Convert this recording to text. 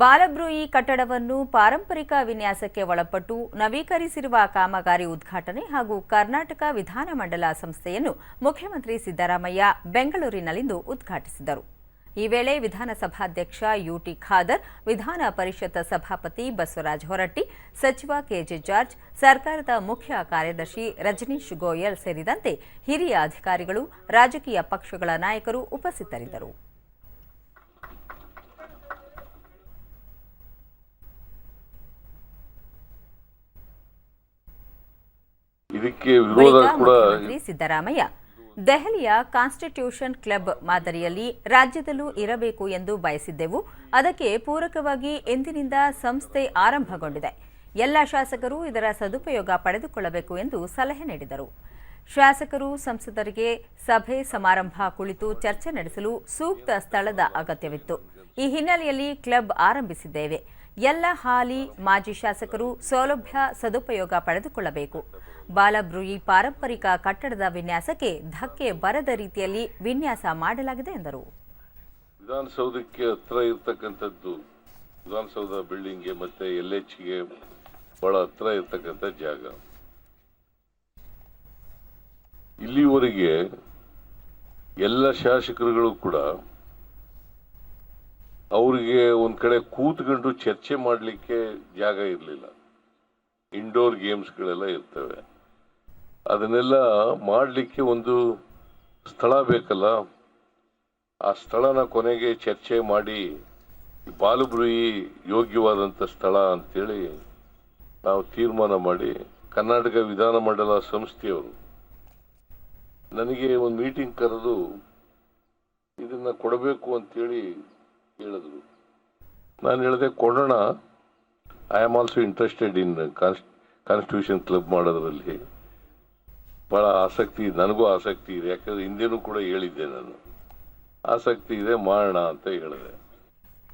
ಬಾಲಬ್ರೂಯಿ ಕಟ್ಟಡವನ್ನು ಪಾರಂಪರಿಕ ವಿನ್ಯಾಸಕ್ಕೆ ಒಳಪಟ್ಟು ನವೀಕರಿಸಿರುವ ಕಾಮಗಾರಿ ಉದ್ಘಾಟನೆ ಹಾಗೂ ಕರ್ನಾಟಕ ವಿಧಾನಮಂಡಲ ಸಂಸ್ಥೆಯನ್ನು ಮುಖ್ಯಮಂತ್ರಿ ಸಿದ್ದರಾಮಯ್ಯ ಬೆಂಗಳೂರಿನಲ್ಲಿಂದು ಉದ್ಘಾಟಿಸಿದರು. ಈ ವೇಳೆ ವಿಧಾನಸಭಾಧ್ಯಕ್ಷ ಯುಟಿ ಖಾದರ್, ವಿಧಾನ ಪರಿಷತ್ ಸಭಾಪತಿ ಬಸವರಾಜ ಹೊರಟ್ಟಿ, ಸಚಿವ ಕೆಜೆ ಜಾರ್ಜ್, ಸರ್ಕಾರದ ಮುಖ್ಯ ಕಾರ್ಯದರ್ಶಿ ರಜನೀಶ್ ಗೋಯಲ್ ಸೇರಿದಂತೆ ಹಿರಿಯ ಅಧಿಕಾರಿಗಳು, ರಾಜಕೀಯ ಪಕ್ಷಗಳ ನಾಯಕರು ಉಪಸ್ಥಿತರಿದ್ದರು. ಇದಕ್ಕೆ ವಿರೋಧ ಕೂಡ ಮುಖ್ಯಮಂತ್ರಿ ಸಿದ್ದರಾಮಯ್ಯ ದೆಹಲಿಯ ಕಾನ್ಸ್ಟಿಟ್ಯೂಷನ್ ಕ್ಲಬ್ ಮಾದರಿಯಲ್ಲಿ ರಾಜ್ಯದಲ್ಲೂ ಇರಬೇಕು ಎಂದು ಬಯಸಿದ್ದೆವು. ಅದಕ್ಕೆ ಪೂರಕವಾಗಿ ಎಂದಿನಿಂದ ಸಂಸ್ಥೆ ಆರಂಭಗೊಂಡಿದೆ. ಎಲ್ಲ ಶಾಸಕರು ಇದರ ಸದುಪಯೋಗ ಪಡೆದುಕೊಳ್ಳಬೇಕು ಎಂದು ಸಲಹೆ ನೀಡಿದರು. ಶಾಸಕರು ಸಂಸದರಿಗೆ ಸಭೆ ಸಮಾರಂಭ ಕುಳಿತು ಚರ್ಚೆ ನಡೆಸಲು ಸೂಕ್ತ ಸ್ಥಳದ ಅಗತ್ಯವಿತ್ತು. ಈ ಹಿನ್ನೆಲೆಯಲ್ಲಿ ಕ್ಲಬ್ ಆರಂಭಿಸಿದ್ದೇವೆ. ಎಲ್ಲ ಹಾಲಿ ಮಾಜಿ ಶಾಸಕರು ಸೌಲಭ್ಯ ಸದುಪಯೋಗ ಪಡೆದುಕೊಳ್ಳಬೇಕು. ಬಾಲಬ್ರೂಯಿ ಪಾರಂಪರಿಕ ಕಟ್ಟಡದ ವಿನ್ಯಾಸಕ್ಕೆ ಧಕ್ಕೆ ಬರದ ರೀತಿಯಲ್ಲಿ ವಿನ್ಯಾಸ ಮಾಡಲಾಗಿದೆ ಎಂದರು. ವಿಧಾನಸೌಧಕ್ಕೆ ಹತ್ರ ಇರ್ತಕ್ಕಂಥದ್ದು, ವಿಧಾನಸೌಧ ಬಿಲ್ಡಿಂಗ್ಗೆ ಮತ್ತೆ ಎಲ್ ಎಚ್ಗೆ ಬಹಳ ಹತ್ರ ಇರ್ತಕ್ಕಂಥ ಜಾಗ. ಇಲ್ಲಿವರೆಗೆ ಎಲ್ಲ ಶಾಸಕರುಗಳು ಕೂಡ ಅವರಿಗೆ ಒಂದು ಕಡೆ ಕೂತ್ಕೊಂಡು ಚರ್ಚೆ ಮಾಡಲಿಕ್ಕೆ ಜಾಗ ಇರಲಿಲ್ಲ. ಇಂಡೋರ್ ಗೇಮ್ಸ್ಗಳೆಲ್ಲ ಇರ್ತವೆ. ಅದನ್ನೆಲ್ಲ ಮಾಡಲಿಕ್ಕೆ ಒಂದು ಸ್ಥಳ ಬೇಕಲ್ಲ? ಆ ಸ್ಥಳನ ಕೊನೆಗೆ ಚರ್ಚೆ ಮಾಡಿ ಬಾಲುಬ್ರೂಯಿ ಯೋಗ್ಯವಾದಂಥ ಸ್ಥಳ ಅಂತೇಳಿ ನಾವು ತೀರ್ಮಾನ ಮಾಡಿ ಕರ್ನಾಟಕ ವಿಧಾನಮಂಡಲ ಸಂಸ್ಥೆಯವರು ನನಗೆ ಒಂದು ಮೀಟಿಂಗ್ ಕರೆದು ಇದನ್ನು ಕೊಡಬೇಕು ಅಂತೇಳಿ ಹೇಳಿದ್ರು. ನಾನು ಹೇಳಿದೆ, ಕೊಡೋಣ. I am also interested in constitution club ಮಾಡೋದ್ರಲ್ಲಿ. ಭಾಳ ಆಸಕ್ತಿ, ನನಗೂ ಆಸಕ್ತಿ ಇದೆ. ಯಾಕಂದ್ರೆ ಹಿಂದೆನೂ ಕೂಡ ಹೇಳಿದ್ದೆ ನಾನು. ಆಸಕ್ತಿ ಇದೆ, ಮಾಡೋಣ ಅಂತ ಹೇಳಿದೆ.